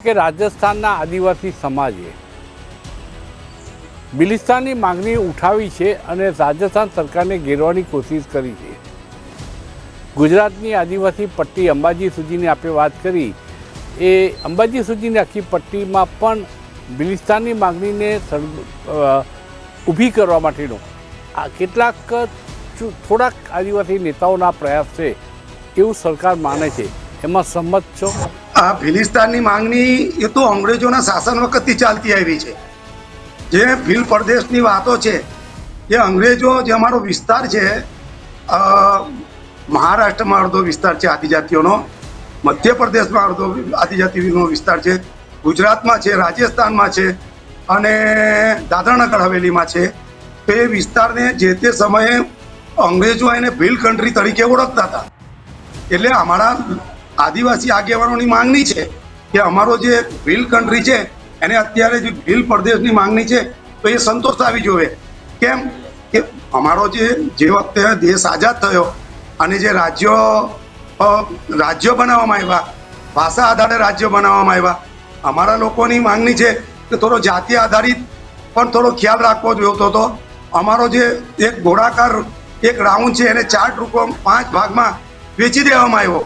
કે રાજસ્થાનના આદિવાસી સમાજે બિલિસ્તાનની માંગણી ઉઠાવી છે અને રાજસ્થાન સરકારને ઘેરવાની કોશિશ કરી છે. ગુજરાતની આદિવાસી પટ્ટી અંબાજી સુધીની આપણે વાત કરી. એ અંબાજી સુધીની આખી પટ્ટીમાં પણ બિલિસ્તાનની માંગણીને ઊભી કરવા માટેનો આ કેટલાક થોડાક આદિવાસી નેતાઓના પ્રયાસ છે એવું સરકાર માને છે. એમાં સંમત છો? આ ફિલિસ્તાનની માંગણી એ તો અંગ્રેજોના શાસન વખતથી ચાલતી આવી છે. જે ફિલ પ્રદેશની વાતો છે, એ અંગ્રેજો જે અમારો વિસ્તાર છે મહારાષ્ટ્રમાં અડધો વિસ્તાર છે આદિજાતિઓનો, મધ્યપ્રદેશમાં અડધો આદિજાતિનો વિસ્તાર છે, ગુજરાતમાં છે, રાજસ્થાનમાં છે અને દાદરાનગર હવેલીમાં છે. તો એ વિસ્તારને જે તે સમયે અંગ્રેજો એને ભીલ કન્ટ્રી તરીકે ઓળખતા હતા. એટલે અમારા આદિવાસી આગેવાનોની માંગણી છે કે અમારો જે ભીલ કન્ટ્રી છે, એને અત્યારે જે ભીલ પ્રદેશની માંગણી છે, તો એ સંતોષ આવી જોવે. કેમ? કે અમારો જે જે વખતે દેશ આઝાદ થયો અને જે રાજ્યો રાજ્યો બનાવવામાં આવ્યા, ભાષા આધારે રાજ્યો બનાવવામાં આવ્યા, અમારા લોકોની માંગણી છે કે થોડો જાતિ આધારિત પણ થોડો ખ્યાલ રાખવો જોઈતો હતો અમારો જે એક ગોળાકાર, એક રાઉન્ડ છે, એને ચાર ટૂંકો પાંચ ભાગમાં વેચી દેવામાં આવ્યો.